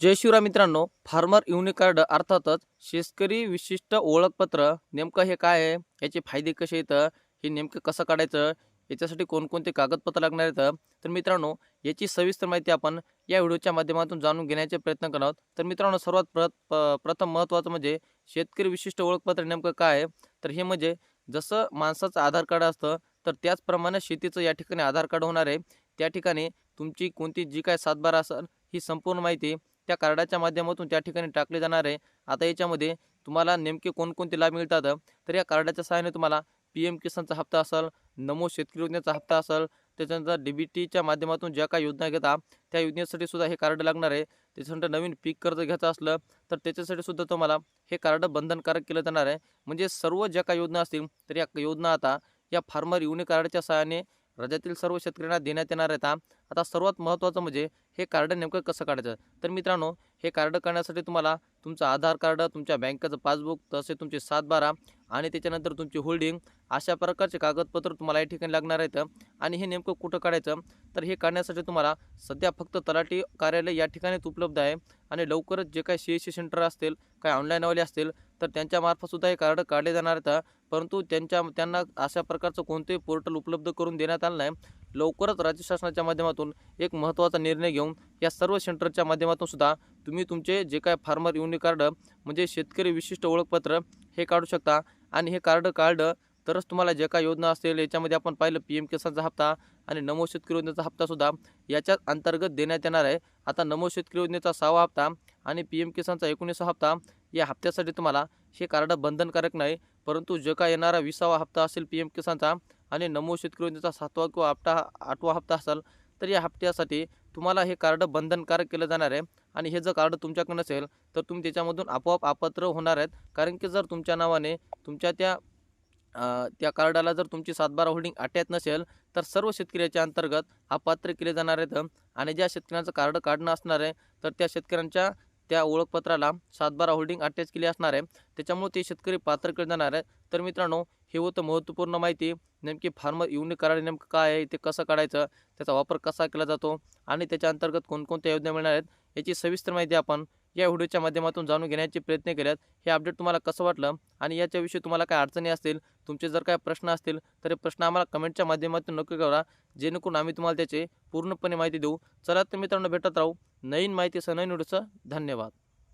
जय शिवराय मित्रांनो farmer unique card अर्थातच शेतकरी विशिष्ट ओळखपत्र नेमकं हे काय आहे याचे फायदे कसे येतं हे नेमकं कसं काढायचं याच्यासाठी कोणकोणते कागदपत्र लागणार आहेत. तर मित्रांनो याची सविस्तर माहिती आपण या व्हिडिओच्या माध्यमातून जाणून घेण्याचे प्रयत्न करणार आहोत. तर मित्रांनो सर्वात प्र प- प्रथम महत्त्वाचं म्हणजे शेतकरी विशिष्ट ओळखपत्र नेमकं काय आहे तर हे म्हणजे जसं माणसाचं आधार कार्ड असतं तर त्याचप्रमाणे शेतीचं या ठिकाणी आधार कार्ड होणार आहे. त्या ठिकाणी तुमची कोणती जी काय सातबारा असेल ही संपूर्ण माहिती त्या कार्डाच्या माध्यमातून त्या ठिकाणी टाकले जाणार आहे. आता याच्यामध्ये तुम्हाला नेमके कोणकोणते लाभ मिळतात? तर या कार्डाच्या सहाय्याने तुम्हाला पी एम किसानचा हप्ता असेल नमो शेतकरी योजनेचा हप्ता असेल त्याच्यानंतर डी बी टीच्या माध्यमातून ज्या काही योजना घेता त्या योजनेसाठी सुद्धा हे कार्ड लागणार आहे. त्याच्यानंतर नवीन पीक कर्ज घ्यायचं असलं तर त्याच्यासाठी सुद्धा तुम्हाला हे कार्ड बंधनकारक केलं जाणार आहे. म्हणजे सर्व ज्या काही योजना असतील तर या योजना आता या फार्मर युनि कार्डच्या सहाय्याने राज्यातील सर्व शेतकऱ्यांना देण्यात येणार आहेत आता सर्वात महत्त्वाचं म्हणजे हे कार्ड नेमकं कसं काढायचं? तर मित्रांनो हे कार्ड काढण्यासाठी तुम्हाला तुमचं आधार कार्ड तुमच्या बँकेचं पासबुक तसे तुमचे सातबारा आणि त्याच्यानंतर तुमची होल्डिंग अशा प्रकारचे कागदपत्र तुम्हाला या ठिकाणी लागणार आहेत. आणि हे नेमकं कुठं काढायचं? तर हे काढण्यासाठी तुम्हाला सध्या फक्त तलाठी कार्यालय या ठिकाणीच उपलब्ध आहे. आणि लवकरच जे काही सी एस सी सेंटर असतील काय ऑनलाईनवाले असतील तर त्यांच्यामार्फतसुद्धा हे कार्ड काढले जाणार आहेत. परंतु त्यांच्या त्यांना अशा प्रकारचं कोणतेही पोर्टल उपलब्ध करून देण्यात आलं नाही. लवकरच राज्य शासनाच्या माध्यमातून एक महत्त्वाचा निर्णय घेऊन या सर्व सेंटरच्या माध्यमातून सुद्धा तुम्ही तुमचे जे काय फार्मर युनि कार्ड म्हणजे शेतकरी विशिष्ट ओळखपत्र हे काढू शकता. आणि हे कार्ड काढलं तरच तुम्हाला जे काय योजना असेल याच्यामध्ये आपण पाहिलं पी एम किसानचा हप्ता आणि नमो शेतकरी योजनेचा हप्तासुद्धा याच्या अंतर्गत देण्यात येणार आहे. आता नमो शेतकरी योजनेचा सहावा हप्ता आणि पी एम किसानचा एकोणीसा हप्ता या हप्त्यासाठी तुम्हाला हे कार्ड बंधनकारक नाही परंतु जो का येणारा विसावा हप्ता असेल पी एम किसानचा आणि नमो शेतकरी योजनेचा सातवा किंवा हप्ता आठवा हप्ता असेल तर या हप्त्यासाठी तुम्हाला हे कार्ड बंधनकारक केलं जाणार आहे. आणि हे जर कार्ड तुमच्याकडे नसेल तर तुम्ही त्याच्यामधून आपोआप अपात्र होणार आहेत. कारण की जर तुमच्या नावाने तुमच्या त्या त्या कार्डाला जर तुमची सातबारा होल्डिंग अटॅच नसेल तर सर्व शेतकऱ्याच्या अंतर्गत अपात्र केले जाणार आहेत. आणि ज्या शेतकऱ्यांचं कार्ड काढणं असणार आहे तर त्या शेतकऱ्यांच्या त्या ओळखपत्राला सातबारा होल्डिंग अटॅच केली असणार आहे. त्याच्यामुळे ते शेतकरी पात्र केले जाणार आहे. तर मित्रांनो हे होतं महत्त्वपूर्ण माहिती. नेमकी फार्मर युनिक करार नेमकं काय आहे? ते कसं काढायचं? त्याचा वापर कसा केला जातो? आणि त्याच्या अंतर्गत कोणकोणत्या योजना मिळणार आहेत? याची सविस्तर माहिती आपण या व्हिडिओच्या माध्यमातून जाणून घेण्याचे प्रयत्न केल्यात. हे अपडेट तुम्हाला कसं वाटलं आणि याच्याविषयी तुम्हाला काय अडचणी असतील तुमचे जर काय प्रश्न असतील तर हे प्रश्न आम्हाला कमेंटच्या माध्यमातून नक्की करा. जेणेकरून आम्ही तुम्हाला त्याचे पूर्णपणे माहिती देऊ. चला तर मित्रांनो भेटत राहू नवीन माहितीसह नवीन व्हिडिओचं धन्यवाद.